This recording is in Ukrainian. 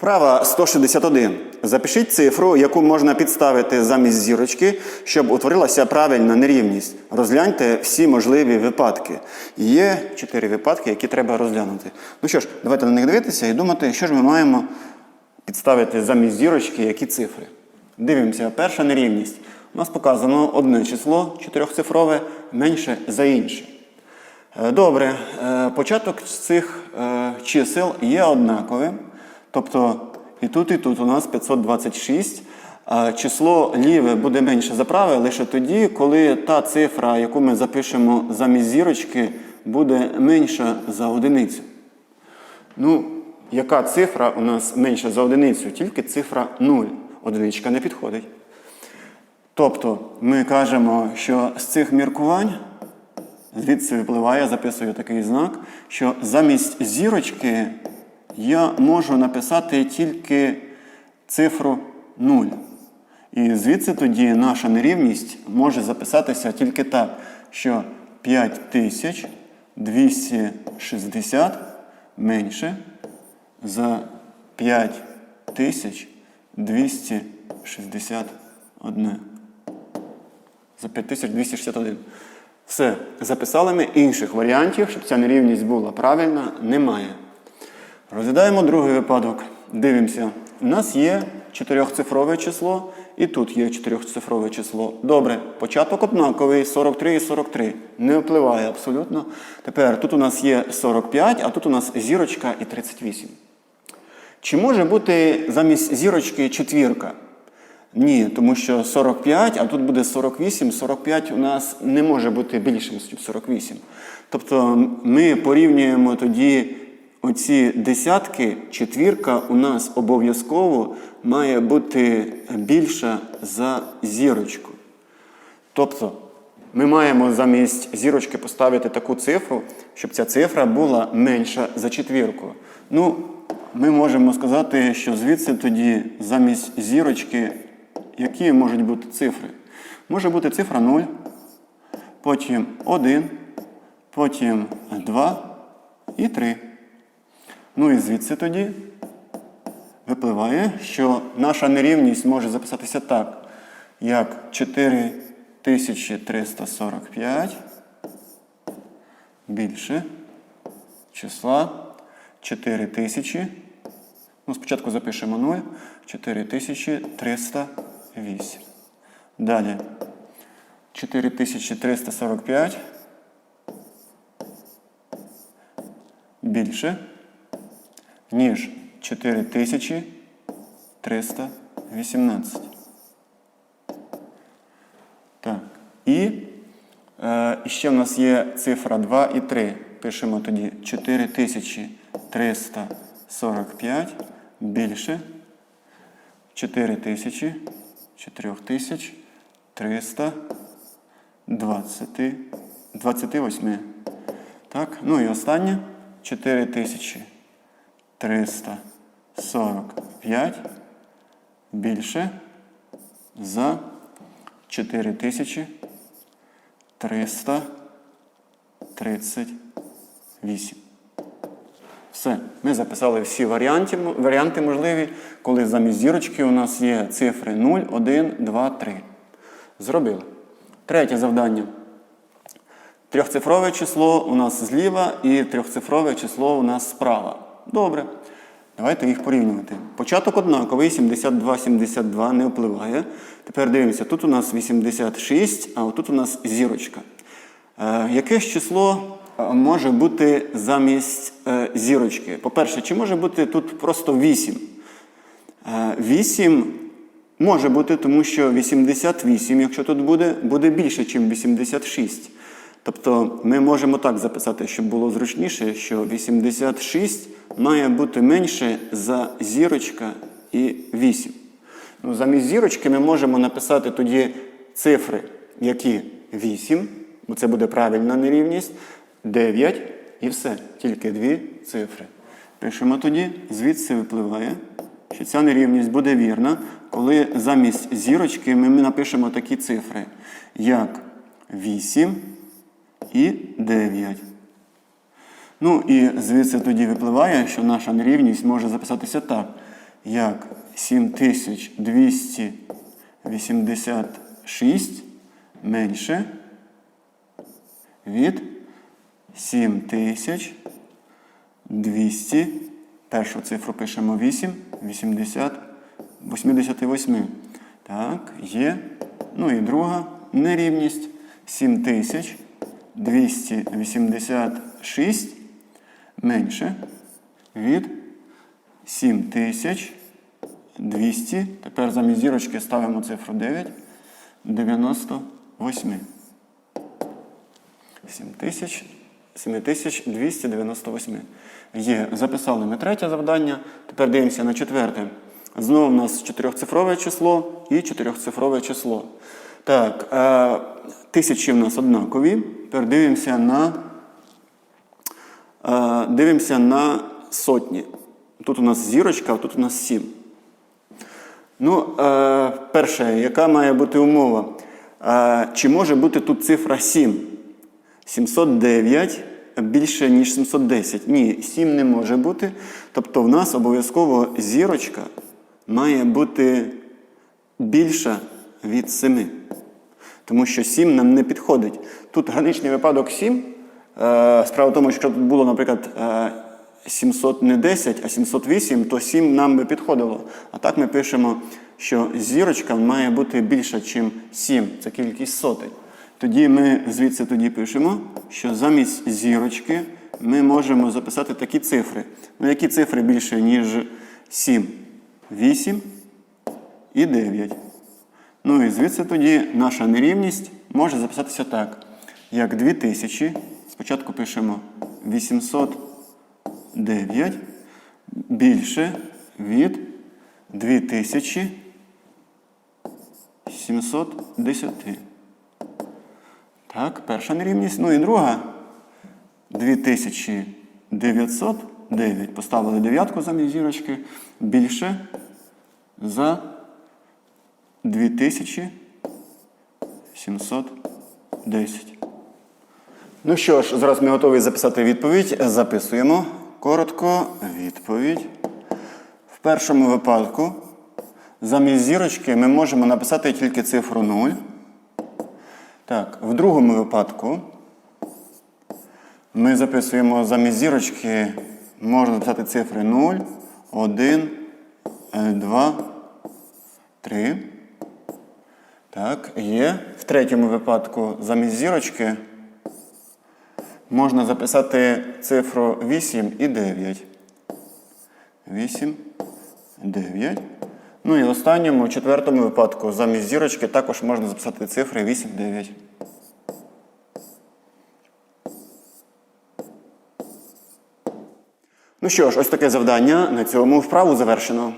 Вправа 161. Запишіть цифру, яку можна підставити замість зірочки, щоб утворилася правильна нерівність. Розгляньте всі можливі випадки. Є чотири випадки, які треба розглянути. Ну що ж, давайте на них дивитися і думати, що ж ми маємо підставити замість зірочки, які цифри. Дивимося, перша нерівність. У нас показано одне число чотирьохцифрове менше за інше. Е, Добре, е, початок цих е, чисел є однаковим. Тобто і тут, і тут у нас 526. Число ліве буде менше за праве лише тоді, коли та цифра, яку ми запишемо замість зірочки, буде менша за одиницю. Ну, яка цифра у нас менша за одиницю? Тільки цифра 0. Одиничка не підходить. Тобто ми кажемо, що з цих міркувань звідси випливає, записую такий знак, що замість зірочки я можу написати тільки цифру 0. І звідси тоді наша нерівність може записатися тільки так, що 5260 менше за 5261. За 5261. Все, записали ми інших варіантів, щоб ця нерівність була правильна, немає. Розглядаємо другий випадок. Дивимося. У нас є чотирьохцифрове число, і тут є чотирьохцифрове число. Добре, початок однаковий, 43 і 43. Не впливає абсолютно. Тепер тут у нас є 45, а тут у нас зірочка і 38. Чи може бути замість зірочки четвірка? Ні, тому що 45, а тут буде 48. 45 у нас не може бути більшим, ніж 48. Тобто ми порівнюємо тоді оці десятки, четвірка у нас обов'язково має бути більша за зірочку. Тобто ми маємо замість зірочки поставити таку цифру, щоб ця цифра була менша за четвірку. Ну, ми можемо сказати, що звідси тоді замість зірочки, які можуть бути цифри? Може бути цифра 0, потім 1, потім 2 і 3. Ну і звідси тоді випливає, що наша нерівність може записатися так, як 4345 більше числа 4000. Ну, спочатку запишемо 0, 4308. Далі 4345 більше, ніж 4318. Так. І е, ще в нас є цифра 2 і 3. Пишемо тоді 4345 більше 4000 4328. Так, ну і останнє 4345 більше за 4338. Все, ми записали всі варіанти, варіанти можливі, коли замість зірочки у нас є цифри 0, 1, 2, 3. Зробили. Третє завдання. Трьохцифрове число у нас зліва і трьохцифрове число у нас справа. Добре. Давайте їх порівнювати. Початок однаковий, 72, 72 не впливає. Тепер дивимося, тут у нас 86, а отут у нас зірочка. Е, яке ж число е, може бути замість е, зірочки? По-перше, чи може бути тут просто 8? Е, 8 може бути, тому що 88, якщо тут буде, буде більше, ніж 86. Тобто ми можемо так записати, щоб було зручніше, що 86 має бути менше за зірочка і 8. Ну, замість зірочки ми можемо написати тоді цифри, які 8, бо це буде правильна нерівність, 9 і все. Тільки дві цифри. Пишемо тоді, звідси випливає, що ця нерівність буде вірна, коли замість зірочки ми напишемо такі цифри, як 8 і 9. Ну і звідси тоді випливає, що наша нерівність може записатися так. як 7286 менше від 7200. Першу цифру пишемо 8, 80, 88. Так, є. Ну і друга нерівність 7286 менше від 7200. Тепер замість зірочки ставимо цифру 9. 98. 7000, 7298. Є. Записали ми третє завдання. Тепер дивимося на четверте. Знову в нас чотирьохцифрове число і чотирьохцифрове число. Так, тисячі в нас однакові. Тепер дивимося на, дивимося на сотні. Тут у нас зірочка, а тут у нас 7. Ну, перше, яка має бути умова? Чи може бути тут цифра 7? 709 більше, ніж 710. Ні, 7 не може бути. Тобто в нас обов'язково зірочка має бути більша від 7. Тому що 7 нам не підходить. Тут граничний випадок 7. Е, Справа в тому, що тут було, наприклад, е, 700 не 10, а 708, то 7 нам би підходило. А так ми пишемо, що зірочка має бути більша, ніж 7. Це кількість сотень. Тоді ми звідси тоді пишемо, що замість зірочки ми можемо записати такі цифри. Ну, які цифри більше, ніж 7? 8 і 9. Ну і звідси тоді наша нерівність може записатися так. Як 2000. Спочатку пишемо 809 більше від 2710. Так, перша нерівність. Ну і друга 2909. Поставили дев'ятку замість зірочки. Більше за 2710. Ну що ж, зараз ми готові записати відповідь. Записуємо коротко відповідь. В першому випадку замість зірочки ми можемо написати тільки цифру 0. Так, в другому випадку ми записуємо замість зірочки, можна записати цифри 0, 1, 2, 3. Так, є. В третьому випадку замість зірочки можна записати цифру 8 і 9. 8, 9. Ну і в останньому, в четвертому випадку, замість зірочки також можна записати цифри 8, 9. Ну що ж, ось таке завдання. На цьому вправу завершено.